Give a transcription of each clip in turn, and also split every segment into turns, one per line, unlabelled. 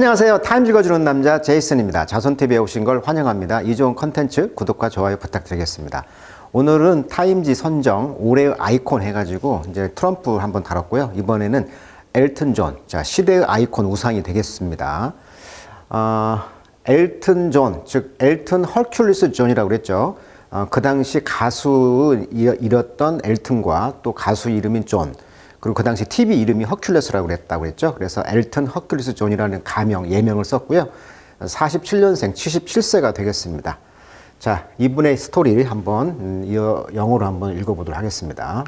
안녕하세요. 타임 읽어주는 남자 제이슨입니다. 자손TV에 오신 걸 환영합니다. 이 좋은 컨텐츠 구독과 좋아요 부탁드리겠습니다. 오늘은 타임지 선정 올해의 아이콘 해가지고 이제 트럼프 한번 다뤘고요. 이번에는 엘튼 존, 자 시대의 아이콘 우상이 되겠습니다. 어, 엘튼 존, 즉 엘튼 헐큘리스 존이라고 그랬죠. 어, 그 당시 가수이었던 엘튼과 또 가수 이름인 존, 그리고 그 당시 TV 이름이 허큘레스라고 그랬다고 그랬죠. 그래서 엘튼 허큘리스 존이라는 가명, 예명을 썼고요. 47년생, 77세가 되겠습니다. 자, 이분의 스토리 한번 음, 이어 영어로 한번 읽어보도록 하겠습니다.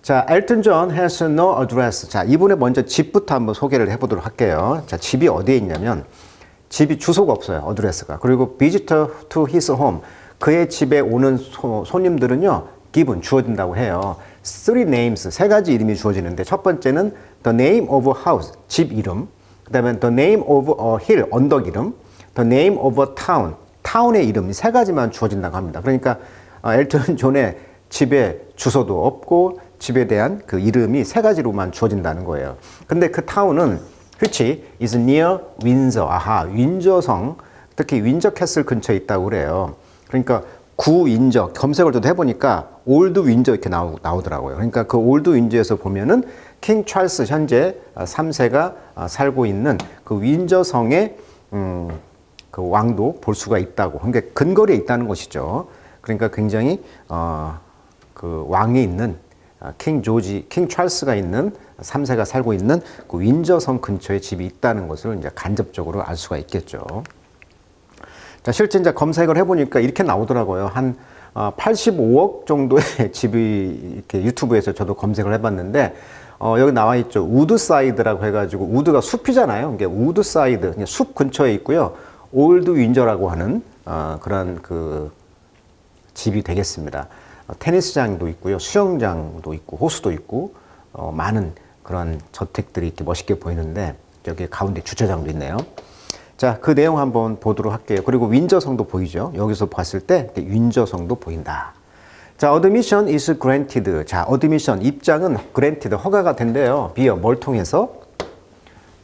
자, 엘튼 존 has no address. 자, 이분의 먼저 집부터 한번 소개를 해보도록 할게요. 자, 집이 어디에 있냐면 집이 주소가 없어요. 어드레스가. 그리고 visitor to his home. 그의 집에 오는 소, 손님들은요. 기분 주어진다고 해요. Three names 세 가지 이름이 주어지는데 첫 번째는 the name of a house 집 이름, 그다음에 the name of a hill 언덕 이름, the name of a town 타운의 이름 세 가지만 주어진다고 합니다. 그러니까 어, 엘튼 존의 집에 주소도 없고 집에 대한 그 이름이 세 가지로만 주어진다는 거예요. 근데 그 타운은 which is near Windsor. 아하, 윈저성 특히 윈저 캐슬 근처에 있다고 그래요. 그러니까 구 윈저 검색을 또 해보니까 올드 윈저 이렇게 나오, 나오더라고요. 그러니까 그 올드 윈저에서 보면은 킹 찰스 현재 3세가 살고 있는 그 윈저 성의 음, 그 왕도 볼 수가 있다고. 그러니까 근거리에 있다는 것이죠. 그러니까 굉장히 어, 그 왕이 있는 킹 조지, 킹 찰스가 있는 3세가 살고 있는 그 윈저 성 근처에 집이 있다는 것을 이제 간접적으로 알 수가 있겠죠. 자, 실제 이제 검색을 해보니까 이렇게 나오더라고요. 한 85억 어, 정도의 집이 이렇게 유튜브에서 저도 검색을 해봤는데 어, 여기 나와 있죠. 우드사이드라고 해가지고 우드가 숲이잖아요. 이게 우드사이드, 숲 근처에 있고요. 올드 윈저라고 하는 어, 그런 그 집이 되겠습니다. 어, 테니스장도 있고요, 수영장도 있고 호수도 있고 어, 많은 그런 저택들이 이렇게 멋있게 보이는데 여기 가운데 주차장도 있네요. 자, 그 내용 한번 보도록 할게요. 그리고 윈저성도 보이죠? 여기서 봤을 때 윈저성도 보인다. 자, admission is granted. 자, admission 입장은 granted 허가가 된대요. 비어 뭘 통해서?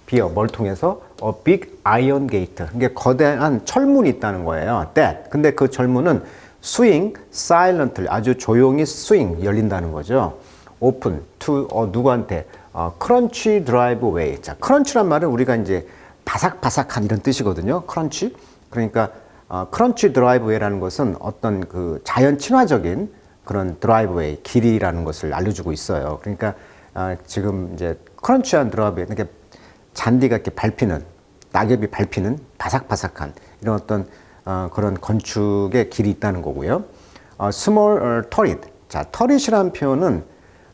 비어 뭘 통해서? a big iron gate. 이게 거대한 철문이 있다는 거예요. that. 근데 그 철문은 swing silently 아주 조용히 swing 열린다는 거죠. open to 어, 누구한테? 어, crunch driveway. 자, crunch란 말은 우리가 이제 바삭바삭한 이런 뜻이거든요. 크런치. 그러니까 어, 크런치 드라이브웨이라는 것은 어떤 그 자연 친화적인 그런 드라이브웨이 길이라는 것을 알려주고 있어요. 그러니까 어, 지금 이제 크런치한 드라이브웨이, 그러니까 잔디가 이렇게 밟히는 낙엽이 밟히는 바삭바삭한 이런 어떤 어, 그런 건축의 길이 있다는 거고요. 어, small uh, turret. 자, 터릿이라는 표현은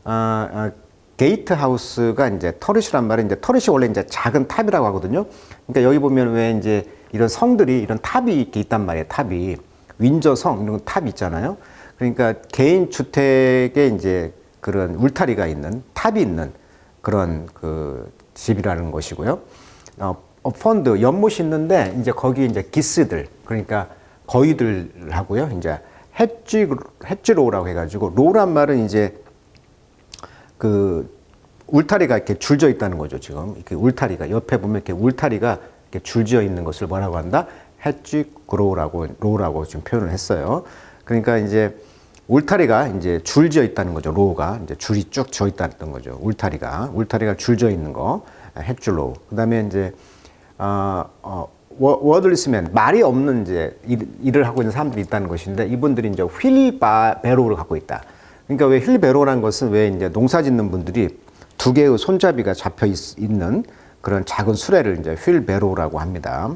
어, 어, 게이트 하우스가 이제 터릿이란 말은 이제 터릿이 원래 이제 작은 탑이라고 하거든요. 그러니까 여기 보면 왜 이제 이런 성들이 이런 탑이 이렇게 있단 말이에요. 탑이 윈저 성 이런 탑 있잖아요. 그러니까 개인 주택에 이제 그런 울타리가 있는 탑이 있는 그런 그 집이라는 것이고요. 어, 어 펀드 연못이 있는데 이제 거기 이제 기스들 그러니까 거위들하고요. 이제 햇지 햇지로라고 해가지고 로란 말은 이제 그 울타리가 이렇게 줄져 있다는 거죠, 지금. 이렇게 울타리가 옆에 보면 이렇게 울타리가 이렇게 줄지어 있는 것을 뭐라고 한다? 해지 그로우라고 로우라고 지금 표현을 했어요. 그러니까 이제 울타리가 이제 줄지어 있다는 거죠. 로우가 이제 줄이 쭉 져 있다는 거죠. 울타리가 울타리가 줄져 있는 거 로우. 그다음에 이제 어, 어 워드리스맨 말이 없는 이제 일, 을 하고 있는 사람들이 있다는 것인데 이분들이 이제 휠바베로를 갖고 있다. 그러니까 왜 힐베로라는 것은 왜 이제 농사 짓는 분들이 두 개의 손잡이가 잡혀 있, 는 그런 작은 수레를 이제 휠베로라고 합니다.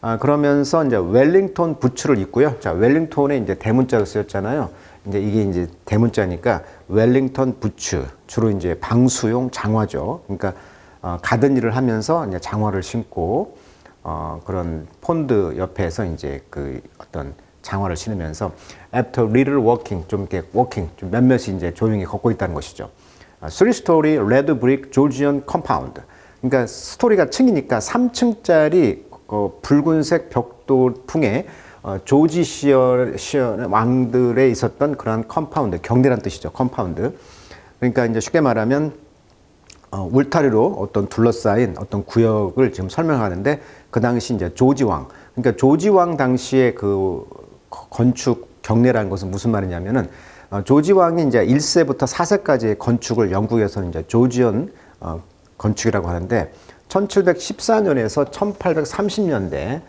아, 그러면서 이제 웰링턴 부츠를 입고요. 자, 웰링턴에 이제 대문자가 쓰였잖아요. 이제 이게 이제 대문자니까 웰링턴 부츠 주로 이제 방수용 장화죠. 그러니까 어, 가든 일을 하면서 이제 장화를 신고 어, 그런 폰드 옆에서 이제 그 어떤 장화를 신으면서 after little walking 좀 이렇게 walking 좀 몇몇이 이제 조용히 걷고 있다는 것이죠. 아, three story red brick Georgian compound. 그러니까 스토리가 층이니까 3층짜리 그 붉은색 벽돌풍에 어, 조지 시어, 시어 왕들에 있었던 그런 컴파운드, 경대란 뜻이죠. 컴파운드. 그러니까 이제 쉽게 말하면 어, 울타리로 어떤 둘러싸인 어떤 구역을 지금 설명하는데 그 당시 이제 조지 왕 그러니까 조지 왕 당시에 그 거- 건축 경례라는 것은 무슨 말이냐면은 어, 조지 왕이 이제 1세부터 4세까지의 건축을 영국에서는 이제 조지언 어, 건축이라고 하는데 1714년에서 1830년대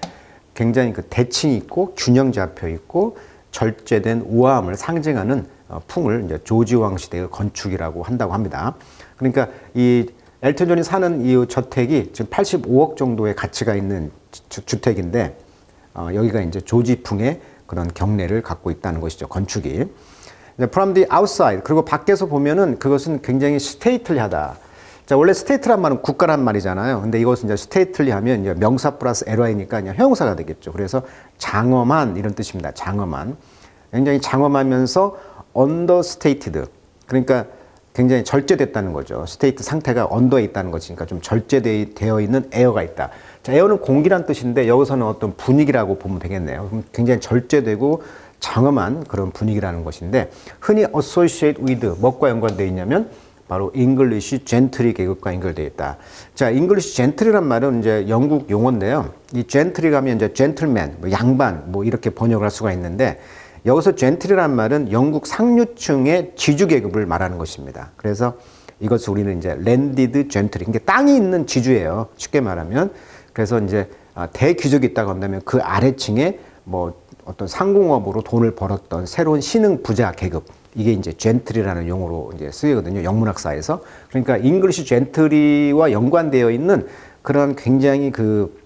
굉장히 그 대칭이 있고 균형 잡혀 있고 절제된 우아함을 상징하는 어, 풍을 이제 조지 왕 시대의 건축이라고 한다고 합니다. 그러니까 이 엘튼 존이 사는 이 저택이 지금 85억 정도의 가치가 있는 주, 주택인데 어, 여기가 이제 조지풍의 그런 경례를 갖고 있다는 것이죠. 건축이. 이제 from the outside 그리고 밖에서 보면은 그것은 굉장히 스테이틀리하다. 자 원래 스테이트란 말은 국가란 말이잖아요. 근데 이것은 이제 스테이틀리 하면 이제 명사 플러스 에러이니까 그냥 형용사가 되겠죠. 그래서 장엄한 이런 뜻입니다. 장엄한. 굉장히 장엄하면서 언더스테이티드. 그러니까 굉장히 절제됐다는 거죠. 스테이트 상태가 언더에 있다는 것이니까 좀 절제되어 있는 에어가 있다. 자, 에어는 공기란 뜻인데 여기서는 어떤 분위기라고 보면 되겠네요. 그럼 굉장히 절제되고 장엄한 그런 분위기라는 것인데 흔히 associate with 뭐과 연관되어 있냐면 바로 잉글리시 젠트리 계급과 연결되어 있다. 자, 잉글리시 젠트리란 말은 이제 영국 용어인데요. 이 젠트리 가면 이제 젠틀맨, 뭐 양반 뭐 이렇게 번역을 할 수가 있는데 여기서 젠트리란 말은 영국 상류층의 지주 계급을 말하는 것입니다. 그래서 이것을 우리는 이제 랜디드 젠트리, 이게 땅이 있는 지주예요. 쉽게 말하면. 그래서 이제 아, 대귀족이 있다고 한다면 그 아래층에 뭐 어떤 상공업으로 돈을 벌었던 새로운 신흥 부자 계급. 이게 이제 젠트리라는 용어로 이제 쓰이거든요. 영문학사에서. 그러니까 잉글리시 젠트리와 연관되어 있는 그런 굉장히 그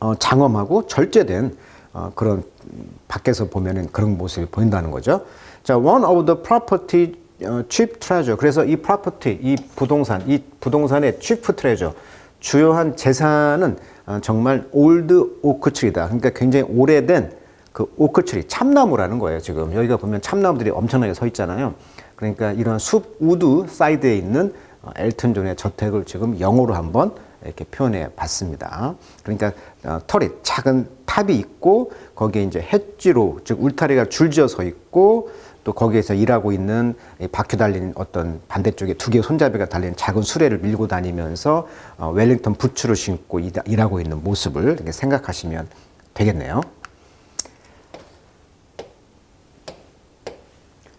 어, 장엄하고 절제된 어, 그런 음, 밖에서 보면은 그런 모습이 보인다는 거죠. 자, one of the property 어, cheap treasure. 그래서 이 property, 이 부동산, 이 부동산의 cheap treasure, 주요한 재산은 어, 정말 oak tree다. 그러니까 굉장히 오래된 그 오크 트리, 참나무라는 거예요. 지금 여기가 보면 참나무들이 엄청나게 서 있잖아요. 그러니까 이런 숲 우드 사이드에 있는 어, 엘튼 존의 저택을 지금 영어로 한번 이렇게 표현해 봤습니다. 그러니까 어, 털이 작은 탑이 있고 거기에 이제 햇지로 즉 울타리가 줄지어 서 있고 또 거기에서 일하고 있는 이 바퀴 달린 어떤 반대쪽에 두 개의 손잡이가 달린 작은 수레를 밀고 다니면서 어, 웰링턴 부츠를 신고 일하- 일하고 있는 모습을 생각하시면 되겠네요.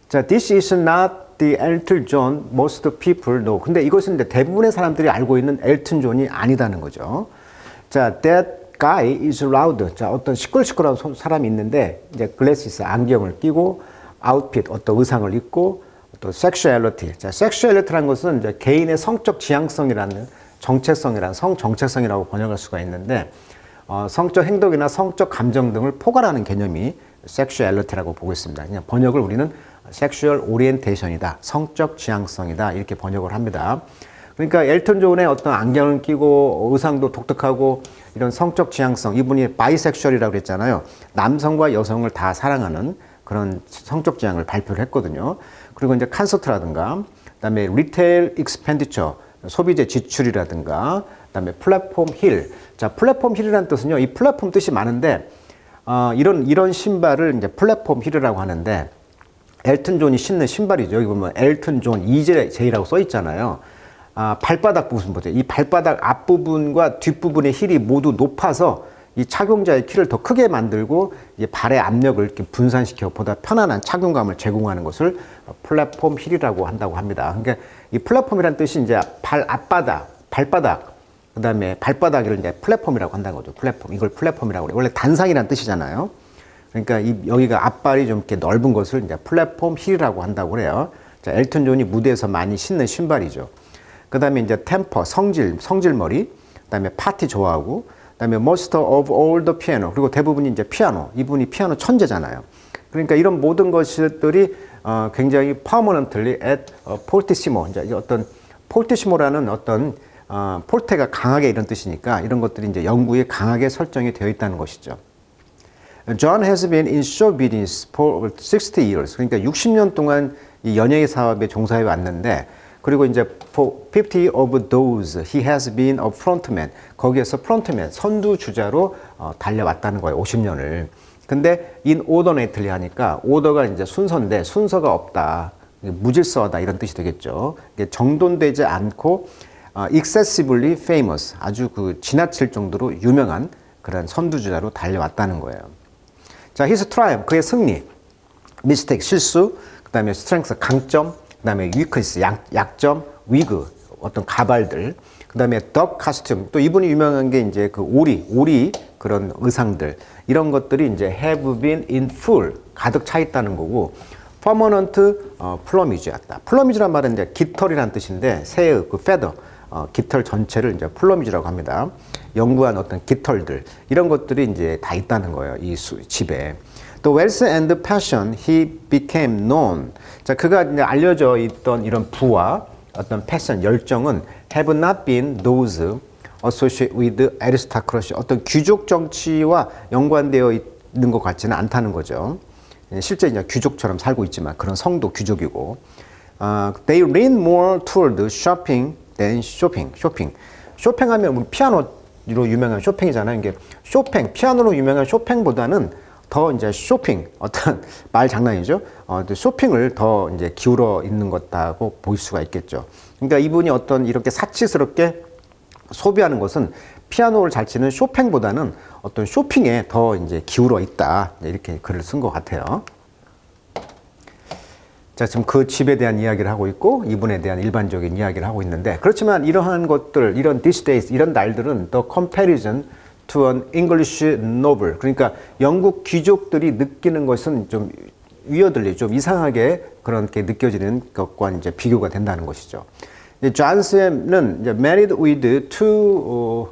자, this is not the Elton John most people know. 근데 이것은 대부분의 사람들이 알고 있는 엘튼 존이 아니다는 거죠. 자, that guy is loud. 자, 어떤 시끌시끌한 소- 사람이 있는데 이제 glasses 안경을 끼고 outfit 어떤 의상을 입고 또 sexuality. 자, sexuality라는 것은 이제 개인의 성적 지향성이라는 정체성이라는 성 정체성이라고 번역할 수가 있는데 어, 성적 행동이나 성적 감정 등을 포괄하는 개념이 섹슈얼리티라고 보고 있습니다. 그냥 번역을 우리는 섹슈얼 오리엔테이션이다. 성적 지향성이다. 이렇게 번역을 합니다. 그러니까 엘튼 존의 어떤 안경을 끼고 의상도 독특하고 이런 성적 지향성 이분이 바이섹슈얼이라고 그랬잖아요. 남성과 여성을 다 사랑하는 그런 성적 지향을 발표를 했거든요. 그리고 이제 콘서트라든가 그다음에 리테일 익스펜디처 소비재 지출이라든가 그다음에 플랫폼 힐. 자, 플랫폼 힐이라는 뜻은요. 이 플랫폼 뜻이 많은데 어, 이런 이런 신발을 이제 플랫폼 힐이라고 하는데 엘튼 존이 신는 신발이죠. 여기 보면 엘튼 존 EJ라고 써 있잖아요. 아, 발바닥 부분 보세요. 이 발바닥 앞부분과 뒷부분의 힐이 모두 높아서 이 착용자의 키를 더 크게 만들고 발의 압력을 이렇게 분산시켜 보다 편안한 착용감을 제공하는 것을 플랫폼 힐이라고 한다고 합니다. 그러니까 이 플랫폼이라는 뜻이 이제 발 앞바닥, 발바닥, 그 다음에 발바닥을 이제 플랫폼이라고 한다는 거죠. 플랫폼. 이걸 플랫폼이라고 그래요. 원래 단상이라는 뜻이잖아요. 그러니까 이 여기가 앞발이 좀 이렇게 넓은 것을 이제 플랫폼 힐이라고 한다고 그래요. 자, 엘튼 존이 무대에서 많이 신는 신발이죠. 그다음에 이제 템퍼, 성질, 성질머리, 그다음에 파티 좋아하고, 그다음에 of all the piano 그리고 대부분이 이제 피아노. 이분이 피아노 천재잖아요. 그러니까 이런 모든 것들이 어, 굉장히 permanently at 어, fortissimo 이제 어떤 fortissimo라는 어떤 어, 폴테가 강하게 이런 뜻이니까 이런 것들이 이제 영구에 강하게 설정이 되어 있다는 것이죠. John has been in show business for 60 years. 그러니까 60년 동안 이 연예계 사업에 종사해 왔는데 그리고 이제 for 50 of those he has been a frontman. 거기에서 프론트맨, 선두 주자로 어, 달려왔다는 거예요. 50년을. 근데 in ordinately 하니까 오더가 이제 순서인데 순서가 없다. 무질서하다 이런 뜻이 되겠죠. 정돈되지 않고 어, excessively famous 아주 그 지나칠 정도로 유명한 그런 선두주자로 달려왔다는 거예요. 자, his triumph 그의 승리, mistake 실수, 그 다음에 strength 강점, 그 다음에 weakness 약, 약점, wig 어떤 가발들, 그 다음에 duck costume 또 이분이 유명한 게 이제 그 오리, 오리 그런 의상들 이런 것들이 이제 have been in full 가득 차 있다는 거고 permanent 어, plummage였다. plummage란 말은 이제 깃털이란 뜻인데 새의 그 feather 어, 깃털 전체를 이제 플러미지라고 합니다. 연구한 어떤 깃털들 이런 것들이 이제 다 있다는 거예요. 이 수, 집에. 또 wealth and passion he became known. 자, 그가 이제 알려져 있던 이런 부와 어떤 패션 열정은 have not been those associated with aristocracy. 어떤 귀족 정치와 연관되어 있는 것 같지는 않다는 거죠. 실제 이제 귀족처럼 살고 있지만 그런 성도 귀족이고. 어, they lean more toward shopping than shopping. 쇼핑. 쇼핑하면 우리 피아노 로 유명한 쇼핑이잖아요. 이게 쇼핑, 피아노로 유명한 쇼핑보다는 더 이제 쇼핑, 어떤 말 장난이죠. 어, 쇼핑을 더 이제 기울어 있는 것다고 볼 수가 있겠죠. 그러니까 이분이 어떤 이렇게 사치스럽게 소비하는 것은 피아노를 잘 치는 쇼팽보다는 어떤 쇼핑에 더 이제 기울어 있다. 이렇게 글을 쓴 것 같아요. 자, 지금 그 집에 대한 이야기를 하고 있고 이분에 대한 일반적인 이야기를 하고 있는데 그렇지만 이러한 것들, 이런 these days, 이런 날들은 the comparison to an English novel 그러니까 영국 귀족들이 느끼는 것은 좀 위어들리, 좀 이상하게 그렇게 느껴지는 것과 이제 비교가 된다는 것이죠. 존스는 이제 married with two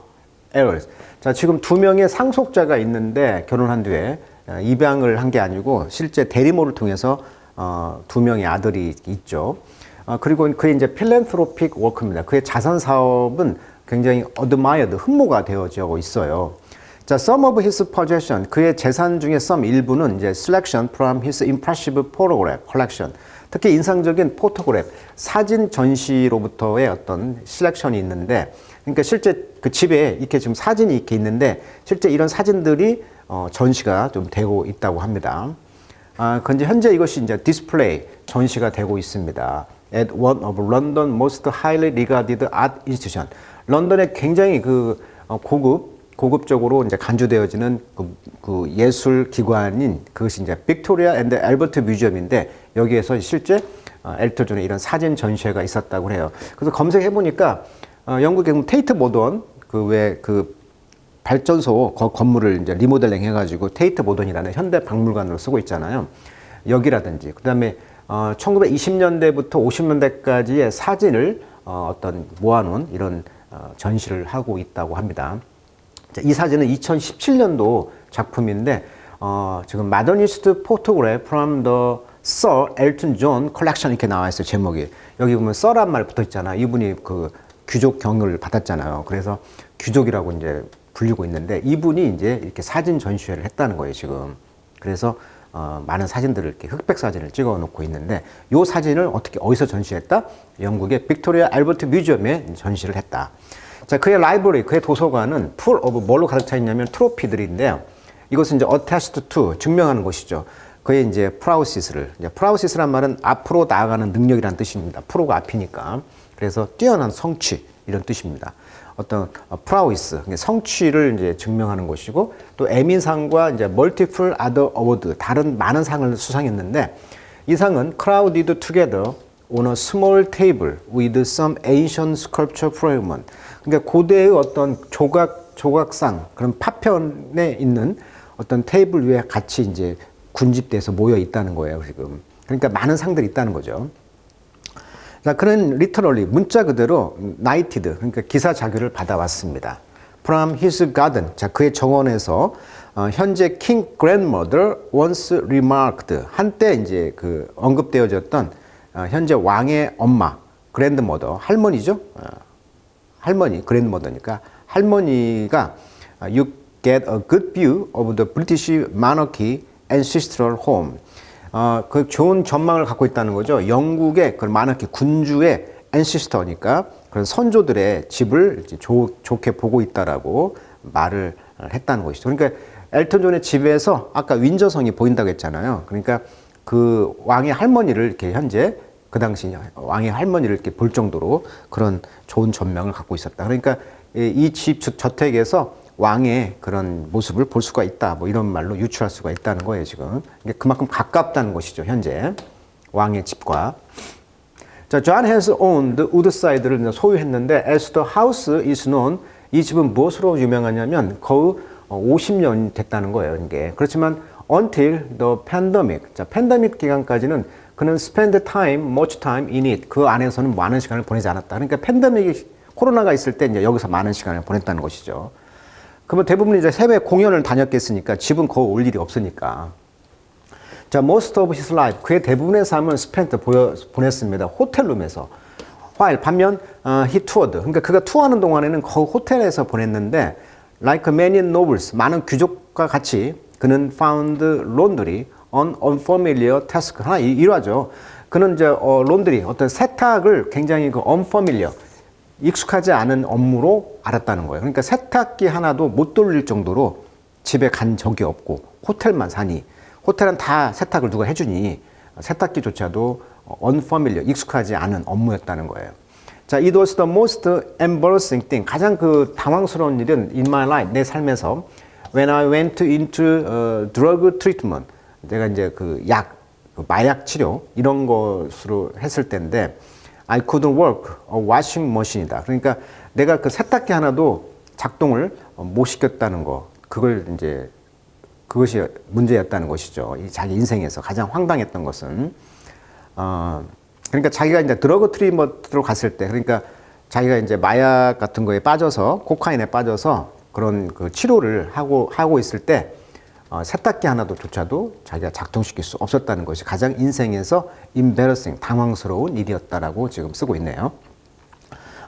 heirs. 자, 지금 두 명의 상속자가 있는데 결혼한 뒤에 어, 입양을 한 게 아니고 실제 대리모를 통해서 어, 두 명의 아들이 있죠. 어, 그리고 그의 이제 필랜트로픽 워크입니다. 그의 자선 사업은 굉장히 admired, 흠모가 되어지고 있어요. 자, some of his possession, 그의 재산 중에 some 일부는 이제 selection from his impressive photograph collection. 특히 인상적인 포토그래프, 사진 전시로부터의 어떤 셀렉션이 있는데, 그러니까 실제 그 집에 이렇게 지금 사진이 이렇게 있는데, 실제 이런 사진들이 어, 전시가 좀 되고 있다고 합니다. 아, 근데 현재 이것이 이제 디스플레이 전시가 되고 있습니다. At one of London most highly regarded art institution. 런던의 굉장히 그 어, 고급 고급적으로 이제 간주되어지는 그, 그 예술 기관인 그것이 이제 빅토리아 앤드 알버트 뮤지엄인데 여기에서 실제 어, 엘터 존의 이런 사진 전시회가 있었다고 해요. 그래서 검색해 보니까 어, 영국의 테이트 모던 그왜그 발전소 거, 건물을 이제 리모델링 해가지고 테이트 모던이라는 현대 박물관으로 쓰고 있잖아요. 여기라든지 그다음에 어, 1920년대부터 50년대까지의 사진을 어, 어떤 모아놓은 이런 어, 전시를 하고 있다고 합니다. 이 사진은 2017년도 작품인데 어, 지금 마더니스트 포토그래프 from the Sir Elton John Collection 이렇게 나와 있어요 제목이 여기 보면 Sir란 말 붙어 있잖아 이분이 그 귀족 경을 받았잖아요 그래서 귀족이라고 이제 불리고 있는데 이분이 이제 이렇게 사진 전시회를 했다는 거예요 지금 그래서 어, 많은 사진들을 이렇게 흑백 사진을 찍어 놓고 있는데 이 사진을 어떻게 어디서 전시했다? 영국의 빅토리아 알버트 뮤지엄에 전시를 했다. 자, 그의 라이브러리, 그의 도서관은 풀 오브 뭘로 가득 차 있냐면 트로피들인데요. 이것은 이제 attached 증명하는 것이죠. 그의 이제 프라우시스를 이제 프라우시스란 말은 앞으로 나아가는 능력이란 뜻입니다. 프로가 앞이니까. 그래서 뛰어난 성취 이런 뜻입니다. 어떤 프라우이스 성취를 이제 증명하는 것이고 또 에미상과 이제 멀티플 아더 어워드 다른 많은 상을 수상했는데 이 상은 crowded together on a small table with some ancient sculpture fragment. 그러니까 고대의 어떤 조각 조각상 그런 파편에 있는 어떤 테이블 위에 같이 이제 군집돼서 모여 있다는 거예요 지금. 그러니까 많은 상들이 있다는 거죠. 자, 그는 리터럴리 문자 그대로 나이티드 그러니까 기사 자규를 받아왔습니다. From his garden. 자, 그의 정원에서 어, 현재 king grandmother once remarked 한때 이제 그 언급되어졌던 어, 현재 왕의 엄마 grandmother 할머니죠. 어, 할머니 grandmother니까 할머니가 you get a good view of the British monarchy ancestral home. 어, 그 좋은 전망을 갖고 있다는 거죠. 영국의 그 마나키 군주의 앤시스터니까 그런 선조들의 집을 조, 좋게 보고 있다라고 말을 했다는 것이죠. 그러니까 엘턴 존의 집에서 아까 윈저성이 보인다고 했잖아요. 그러니까 그 왕의 할머니를 이렇게 현재 그 당시 왕의 할머니를 이렇게 볼 정도로 그런 좋은 전망을 갖고 있었다. 그러니까 이 집 저택에서 왕의 그런 모습을 볼 수가 있다. 뭐 이런 말로 유추할 수가 있다는 거예요, 지금. 이게 그만큼 가깝다는 것이죠, 현재. 왕의 집과. 자, John has owned Woodside를 소유했는데 as the house is known 이 집은 무엇으로 유명하냐면 거의 50년 됐다는 거예요, 이게. 그렇지만 until the pandemic. 자, 팬데믹 기간까지는 그는 spend time, much time in it. 그 안에서는 많은 시간을 보내지 않았다. 그러니까 팬데믹이 코로나가 있을 때 이제 여기서 많은 시간을 보냈다는 것이죠. 그러면 대부분 이제 해외 공연을 다녔겠으니까 집은 거의 올 일이 없으니까. 자, most of his life 그의 대부분의 삶은 spent 보여, 보냈습니다. 호텔룸에서. while 반면 어, he toured. 그러니까 그가 투어하는 동안에는 거의 호텔에서 보냈는데 like many nobles 많은 귀족과 같이 그는 found laundry an unfamiliar task 하나 이- 이러하죠. 그는 이제 어, 론드리 어떤 세탁을 굉장히 그 unfamiliar 익숙하지 않은 업무로 알았다는 거예요. 그러니까 세탁기 하나도 못 돌릴 정도로 집에 간 적이 없고 호텔만 사니 호텔은 다 세탁을 누가 해주니 세탁기조차도 unfamiliar 익숙하지 않은 업무였다는 거예요. 자, it was the most embarrassing thing 가장 그 당황스러운 일은 in my life 내 삶에서 when I went into uh, drug treatment 내가 이제 그 약, 그 마약 치료 이런 것으로 했을 때인데 I couldn't work a washing machine이다. 그러니까 내가 그 세탁기 하나도 작동을 못 시켰다는 거 그걸 이제 그것이 문제였다는 것이죠. 이 자기 인생에서 가장 황당했던 것은 어 그러니까 자기가 이제 드러그 트리먼트로 갔을 때 그러니까 자기가 이제 마약 같은 거에 빠져서 코카인에 빠져서 그런 그 치료를 하고 하고 있을 때 어, 세탁기 하나도 조차도 자기가 작동시킬 수 없었다는 것이 가장 인생에서 embarrassing 당황스러운 일이었다라고 지금 쓰고 있네요.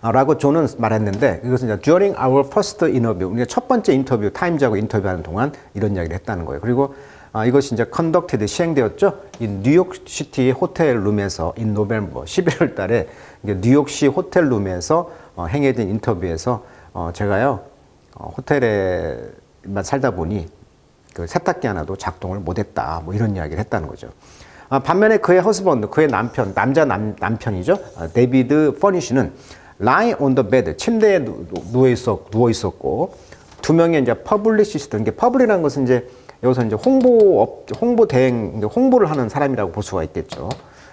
아, 라고 존은 말했는데 이것은 이제 during our first interview 우리가 첫 번째 인터뷰 타임즈하고 인터뷰하는 동안 이런 이야기를 했다는 거예요. 그리고 아, 이것이 이제 conducted 시행되었죠. 이 뉴욕시티 호텔 룸에서 in November 11월 달에 뉴욕시 호텔 룸에서 어, 행해진 인터뷰에서 어, 제가요 어, 호텔에만 살다 보니 그 세탁기 하나도 작동을 못했다. 뭐 이런 이야기를 했다는 거죠. 아, 반면에 그의 허스번드, 그의 남편, 남자 남, 남편이죠. 아, 데이비드 퍼니쉬는 lying on the bed, 침대에 누, 누워 있었 누워 있었고 두 명의 이제 퍼블리시스트, 이게 퍼블이라는 것은 이제 여기서 이제 홍보업, 홍보 대행, 홍보를 하는 사람이라고 볼 수가 있겠죠.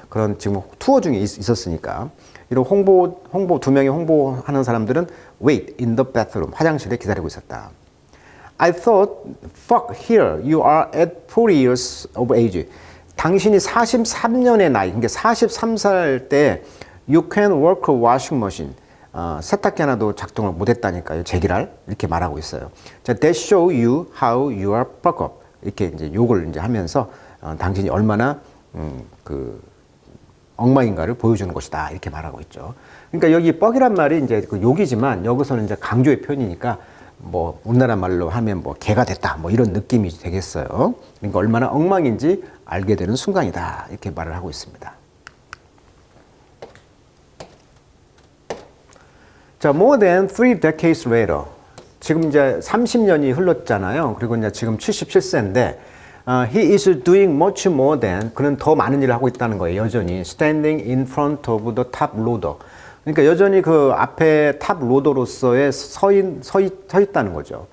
그런 지금 투어 중에 있, 있었으니까 이런 홍보 홍보 두 명의 홍보하는 사람들은 wait in the bathroom 화장실에 기다리고 있었다. I thought, fuck here, you are at 40 years of age. 당신이 43년의 나이, 그러니까 43살 때 you can work a washing machine. 어, 세탁기 하나도 작동을 못했다니까요. 제기랄 이렇게 말하고 있어요. 자, that show you how you are fuck up. 이렇게 이제 욕을 이제 하면서 어, 당신이 얼마나 음, 그 엉망인가를 보여주는 것이다 이렇게 말하고 있죠. 그러니까 여기 뻑이란 말이 이제 그 욕이지만 여기서는 이제 강조의 표현이니까 뭐 우리나라 말로 하면 뭐 개가 됐다 뭐 이런 느낌이 되겠어요. 그러니까 얼마나 엉망인지 알게 되는 순간이다 이렇게 말을 하고 있습니다. 자, more than three decades later. 지금 이제 30년이 흘렀잖아요. 그리고 이제 지금 77세인데, 어, he is doing much more than, 그는 더 많은 일을 하고 있다는 거예요. 여전히. standing in front of the top loader. 그러니까 여전히 그 앞에 탑 로더로서의 서, 있, 서, 있다는 거죠.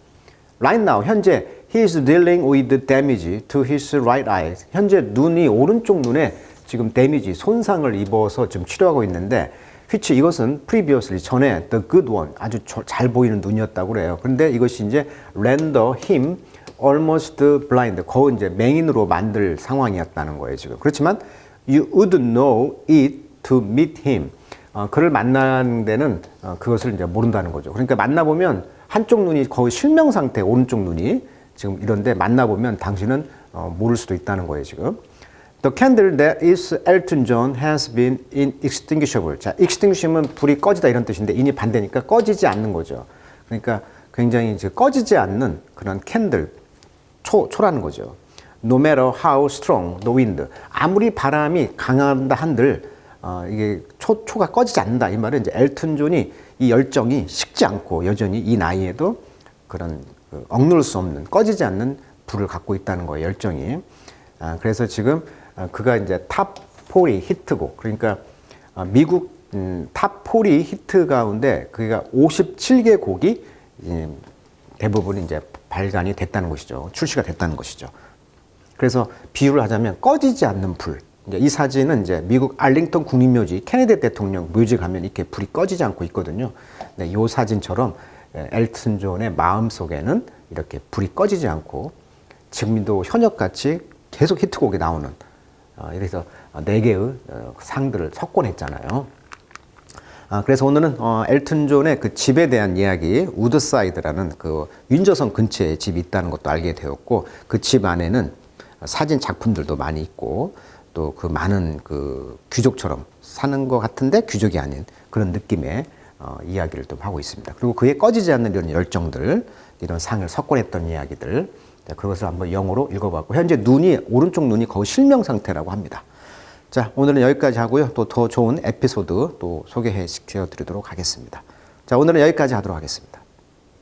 Right now, 현재 he is dealing with damage to his right eye. 현재 눈이 오른쪽 눈에 지금 데미지, 손상을 입어서 지금 치료하고 있는데 which 이것은 previously 전에 the good one 아주 조- 잘 보이는 눈이었다고 그래요. 그런데 이것이 이제 render him almost blind 거의 이제 맹인으로 만들 상황이었다는 거예요 지금. 그렇지만 you would know it to meet him. 어, 그를 만나는 데는 어, 그것을 이제 모른다는 거죠. 그러니까 만나보면 한쪽 눈이 거의 실명 상태, 오른쪽 눈이 지금 이런데 만나보면 당신은 어, 모를 수도 있다는 거예요, 지금. The candle that is Elton John has been inextinguishable. 자, extinguish면 불이 꺼지다 이런 뜻인데 인이 반대니까 꺼지지 않는 거죠. 그러니까 굉장히 이제 꺼지지 않는 그런 캔들, 초, 초라는 거죠. No matter how strong the wind. 아무리 바람이 강한다 한들 어, 이게 초, 초가 꺼지지 않는다. 이 말은 이제 엘튼 존이 이 열정이 식지 않고 여전히 이 나이에도 그런 그 억누를 수 없는 꺼지지 않는 불을 갖고 있다는 거예요. 열정이. 아, 그래서 지금 아, 그가 이제 탑40 히트곡 그러니까 아, 미국 음, 탑4리 히트 가운데 그가 57개 곡이 이, 대부분 이제 발간이 됐다는 것이죠. 출시가 됐다는 것이죠. 그래서 비유를 하자면 꺼지지 않는 불. 이 사진은 이제 미국 알링턴 국립묘지 케네디 대통령 묘지 가면 이렇게 불이 꺼지지 않고 있거든요. 네, 이 사진처럼 예, 엘튼 존의 마음 속에는 이렇게 불이 꺼지지 않고 지금도 현역같이 계속 히트곡이 나오는 어, 이래서 네 개의 어, 상들을 석권했잖아요. 아, 그래서 오늘은 어, 엘튼 존의 그 집에 대한 이야기, 우드사이드라는 그 윈저성 근처에 집이 있다는 것도 알게 되었고 그 집 안에는 사진 작품들도 많이 있고 또 그 많은 그 귀족처럼 사는 것 같은데 귀족이 아닌 그런 느낌의 어, 이야기를 좀 하고 있습니다. 그리고 그에 꺼지지 않는 이런 열정들, 이런 상을 석권했던 이야기들, 자, 그것을 한번 영어로 읽어봤고 현재 눈이 오른쪽 눈이 거의 실명 상태라고 합니다. 자, 오늘은 여기까지 하고요. 또 더 좋은 에피소드 또 소개해 드리도록 하겠습니다. 자, 오늘은 여기까지 하도록 하겠습니다.